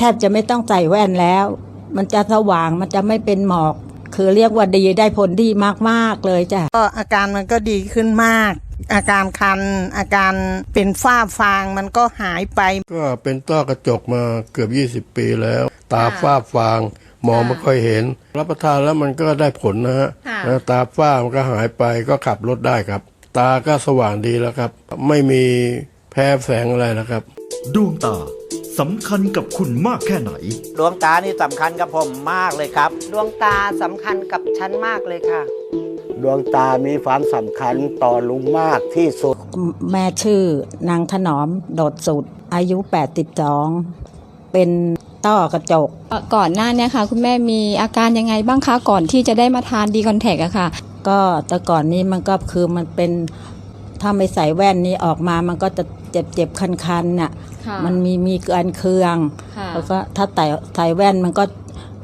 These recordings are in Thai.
แทบจะไม่ต้องใส่แว่นแล้ว มันจะสว่างมันจะไม่เป็นหมอก คือเรียกว่าดีได้ผลดีมากๆเลยจ้ะก็อาการมันก็ดีขึ้นมาก อาการคัน อาการเป็นฝ้าฟางมันก็หายไป ก็เป็นต้อกระจกมาเกือบ 20 ปีแล้ว ตาฝ้าฟางมองไม่ค่อยเห็น รับประทานแล้วมันก็ได้ผลนะฮะค่ะแล้วตาฝ้ามันก็หายไปก็ขับรถได้ครับ ตาก็สว่างดีแล้วครับ ไม่มีแพ้แสงอะไรแล้วครับ ดวงตา สำคัญกับคุณมากแค่ไหน ดวงตานี่สำคัญกับผมมากเลยครับ ดวงตาสำคัญกับฉันมากเลยค่ะ ดวงตามีความสำคัญต่อลุงมากที่สุด แม่ชื่อนางถนอมโดดสุด อายุ 82 เป็นต้อกระจก ก่อนหน้าเนี้ค่ะ คุณแม่มีอาการยังไงบ้างคะ ก่อนที่จะได้มาทานดีคอนแทคอะค่ะ ก็แต่ก่อนนี้มันก็คือมันเป็น ถ้าไม่ใส่แว่นนี้ออกมามันก็จะเจ็บเจ็บคันคันๆน่ะค่ะมันมีมีเกินเคืองค่ะแล้วก็ถ้าใส่ใส่แว่นมันก็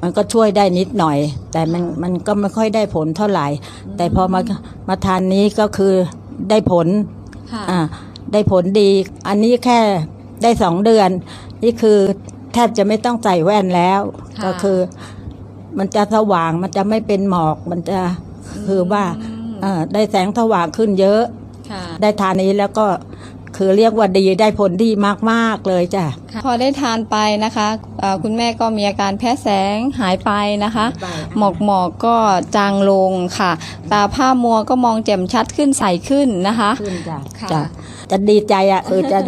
มันก็ช่วยได้นิดหน่อย แต่มันมันก็ไม่ค่อยได้ผลเท่าไหร่ แต่พอมามาทานนี้ก็คือได้ผลค่ะอ่าได้ผลดี อันนี้แค่ได้สองเดือน นี่คือแทบจะไม่ต้องใส่แว่นแล้ว ค่ะ ก็คือ มันจะสว่างมันจะไม่เป็นหมอกมันจะคือว่าเอ่อได้แสงสว่างขึ้นเยอะค่ะ ได้ทานนี้แล้วก็คือเรียกว่าดีได้ผลดีมากๆเลยจ้ะ พอได้ทานไปนะคะเอ่อคุณแม่ก็มีอาการแพ้แสงหายไปนะคะหายไปหมอกหมอกก็จางลงค่ะ ตาผ้ามัวก็มองแจ่มชัดขึ้นใสขึ้นนะคะขึ้นจ้ะค่ะจ้ะจะดีใจอะคือจะ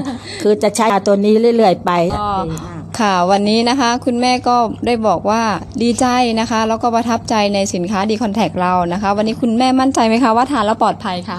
คือจะใช้ตัวนี้เรื่อย ๆ ไปก็ดีมากค่ะวันนี้นะคะคุณแม่ก็ได้บอกว่าดีใจนะคะ แล้วก็ประทับใจในสินค้าดีคอนแทคเรานะคะ วันนี้คุณแม่มั่นใจไหมคะว่าทานแล้วปลอดภัยค่ะ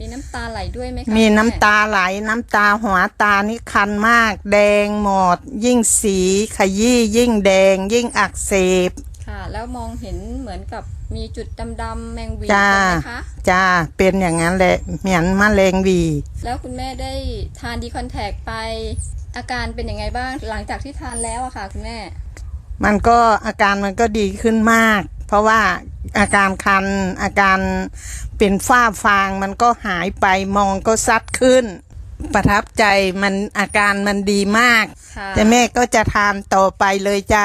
มีน้ำตาไหลด้วยไหมคะมีคุณแน้ำตาไหลน้ำตาหัวตานี่คันมาก แดงหมด ยิ่งสีขยี้ยิ่งแดง ยิ่งอักเสบค่ะ แล้วมองเห็นเหมือนกับมีจุดดำๆแมงวีจ้าใช่ไหมคะจ้าเป็นอย่างนั้นแหละเหมือนมะเร็งหวี แล้วคุณแม่ได้ทานดีคอนแทคไป อาการเป็นยังไงบ้างหลังจากที่ทานแล้วอะค่ะ คุณแม่ มันก็อาการมันก็ดีขึ้นมาก เพราะว่าอาการคันอาการเป็นฝ้าฟางมันก็หายไปมองก็ซัดขึ้น ประทับใจมันอาการมันดีมากค่ะแต่แม่ก็จะทานต่อไปเลยจ้า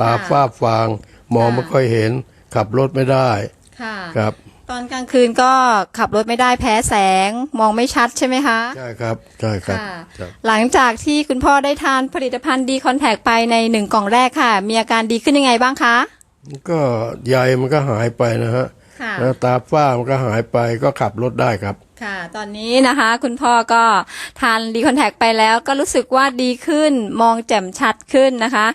ตาฝ้าฟางมองไม่ค่อยเห็น ขับรถไม่ได้ค่ะครับ ตอนกลางคืนก็ขับรถไม่ได้แพ้แสงมองไม่ชัดใช่ไหมคะ ใช่ครับใช่ครับ ค่ะครับหลังจากที่คุณพ่อได้ทานผลิตภัณฑ์ดีคอนแทคไปในหนึ่งกล่องแรกค่ะ มีอาการดีขึ้นยังไงบ้างคะ ก็ใยมันก็หายไปนะฮะค่ะ แล้วตาฝ้ามันก็หายไปก็ขับรถได้ครับ ค่ะ ตอนนี้นะคะ คุณพ่อก็ทานดีคอนแทคไปแล้วก็รู้สึกว่าดีขึ้นมองแจ่มชัดขึ้นนะคะ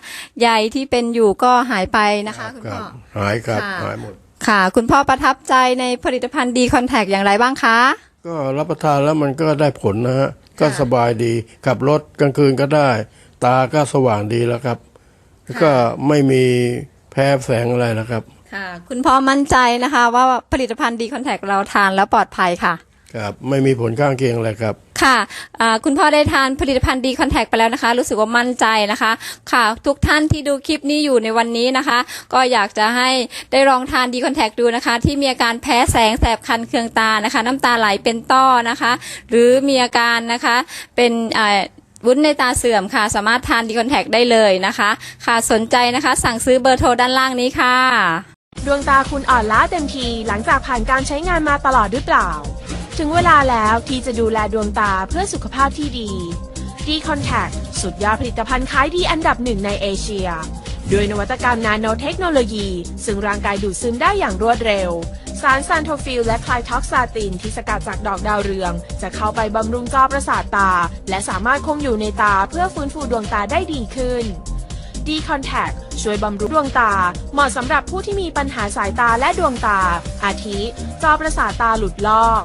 ใยที่เป็นอยู่ก็หายไปนะคะ คุณคพ่รัอบหายครับค่ะ หายหมด ค่ะ คุณพ่อประทับใจในผลิตภัณฑ์ดีคอนแทคอย่างไรบ้างคะ ก็รับประทานแล้วมันก็ได้ผลนะฮะ ก็ค่ะสบายดีขับรถกลางคืนก็ได้ ตาก็สว่างดีแล้วครับ แล้วก็ไม่มีแพ้แสงอะไรแล้วครับ ค่ะ คุณพ่อมั่นใจนะคะ ว่าผลิตภัณฑ์ดีคอนแทคเราทานแล้วปลอดภัยค่ะ ครับไม่มีผลข้างเคียงอะไรครับ ค่ะอ่าคุณพ่อได้ทานผลิตภัณฑ์ดีคอนแทคไปแล้วนะคะ รู้สึกว่ามั่นใจนะคะ ค่ะ ทุกท่านที่ดูคลิปนี้อยู่ในวันนี้นะคะ ก็อยากจะให้ได้ลองทานดีคอนแทคดูนะคะ ที่มีอาการแพ้แสงแสบคันเคืองตานะคะ น้ำตาไหลเป็นต้อนะคะ หรือมีอาการนะคะเป็นอ่าวุ้นในตาเสื่อมค่ะ สามารถทานดีคอนแทคได้เลยนะคะ ค่ะสนใจนะคะ สั่งซื้อเบอร์โทรด้านล่างนี้ค่ะ ดวงตาคุณอ่อนล้าเต็มทีหลังจากผ่านการใช้งานมาตลอดหรือเปล่า ถึงเวลาแล้วที่จะดูแลดวงตาเพื่อสุขภาพที่ดี D Contact สุดยอดผลิตภัณฑ์ขายดีอันดับหนึ่งในเอเชีย ด้วยนวัตกรรมนาโนเทคโนโลยี ซึ่งร่างกายดูดซึมได้อย่างรวดเร็ว สารซานโทฟิลและคลายท็อกซาตินที่สกัดจากดอกดาวเรือง จะเข้าไปบำรุงจอประสาทตา และสามารถคงอยู่ในตาเพื่อฟื้นฟูดวงตาได้ดีขึ้น D Contact ช่วยบำรุงดวงตา เหมาะสำหรับผู้ที่มีปัญหาสายตาและดวงตา อาทิ จอประสาทตาหลุดลอก